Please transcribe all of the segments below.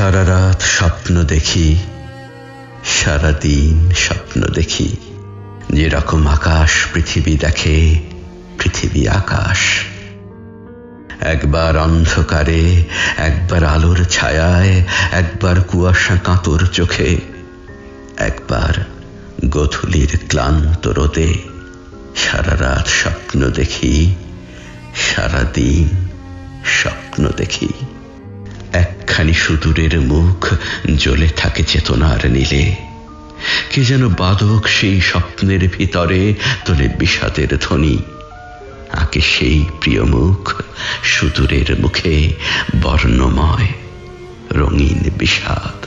সারা রাত স্বপ্ন দেখি, সারা দিন স্বপ্ন দেখি। যেরকম আকাশ পৃথিবী দেখে, পৃথিবী আকাশ। একবার অন্ধকারে, একবার আলোর ছায়ায়, একবার কুয়াশা কাঁতর চোখে, একবার গধূলির ক্লান্ত রোদে সারা রাত স্বপ্ন দেখি, সারা দিন স্বপ্ন দেখি। একখানি সুদূরের মুখ, জ্বলে থাকে চেতনার নীলে। কে যেন বাদক সেই স্বপ্নের ভিতরে তোলে বিষাদের ধ্বনি। আঁকে সেই প্রিয় মুখ, সুদূরের মুখে, বর্ণময়, রঙিন বিষাদ।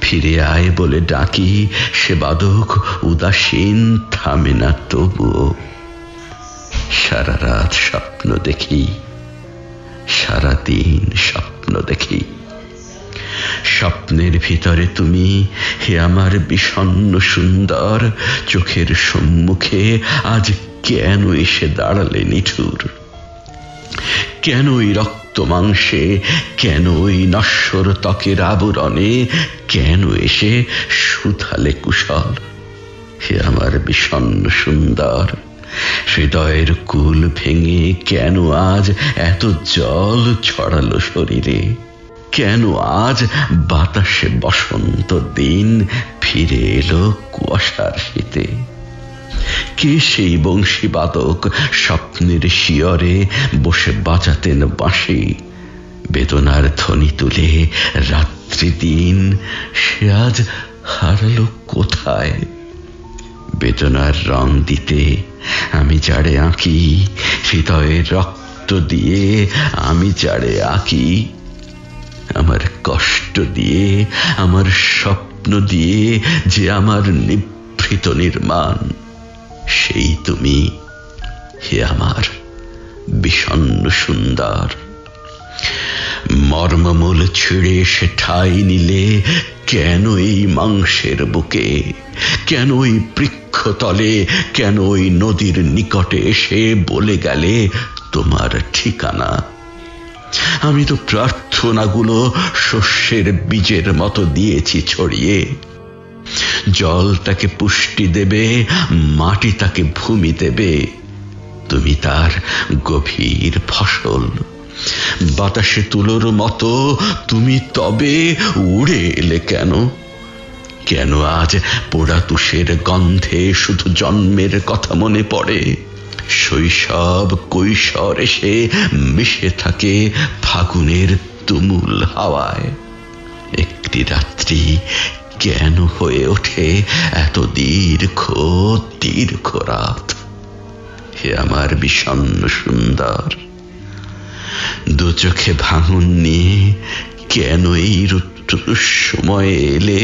ফিরে আয় বলে ডাকি সে বাদক, উদাসীন থামে না তবুও। সারা রাত স্বপ্ন দেখি, সারা দিন স্বপ্ন দেখি। স্বপ্নের ভিতরে তুমি হে আমার বিষণ্ন সুন্দর চোখের সম্মুখে আজ কেন এসে দাঁড়ালে নিঠুর? কেন ওই রক্ত মাংসে কেন ওই নশ্বর ত্বকের আবরণে, কেন এসে সুথালে কুশল? হে আমার বিষণ্ন সুন্দর। হৃদয়ের কুল ভেঙে কেন আজ এত জল ছড়ালো শরীরে? কেন আজ বাতাসে বসন্ত দিন ফিরে এলো কুয়াশার শীতে? কে সেই বংশীবাদক স্বপ্নের শিয়রে বসে বাজাতেন বাঁশি? বেদনার ধ্বনি তুলে রাত্রি দিন সে আজ হারালো কোথায়? বেদনার রং দিতে আমি যাড়ে আঁকি হৃদয়ের রক্ত দিয়ে আমি যাড়ে আঁকি। আমার কষ্ট দিয়ে, আমার স্বপ্ন দিয়ে যে আমার নিভৃত নির্মাণ, সেই তুমি হে আমার বিষণ্ন সুন্দর। মর্মমূল ছিঁড়ে সে ঠাই নিলে কেন এই মাংসের বুকে, কেন ওই বৃক্ষতলে কেন ওই নদীর নিকটে এসে বলে গেলে তোমার ঠিকানা? আমি তো প্রার্থনাগুলো শস্যের বীজের মতো দিয়েছি ছড়িয়ে। জল তাকে পুষ্টি দেবে, মাটি তাকে ভূমি দেবে। তুমি তার গভীর ফসল। বাতাসে তুলোর মতো তুমি তবে উড়ে এলে কেন? কেন আজ পোড়া তুষের গন্ধে শুধু জন্মের কথা মনে পড়ে? শৈশব কৈশোর এসে মিশে থাকে ফাগুনের তুমুল হাওয়ায়। একটি রাত্রি কেন হয়ে ওঠে এত দীর্ঘ দীর্ঘ রাত? হে আমার বিষণ্ন সুন্দর, দু চোখে ভাঙন নিয়ে কেন এই রুদ্র সময়ে এলে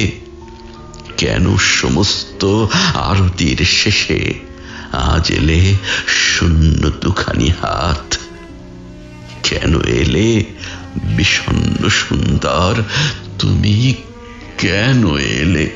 কেন সমস্ত আরতির শেষে আজ এলে শূন্য দুখানি হাত? কেন এলে বিষণ্ন সুন্দর? তুমি কেন এলে?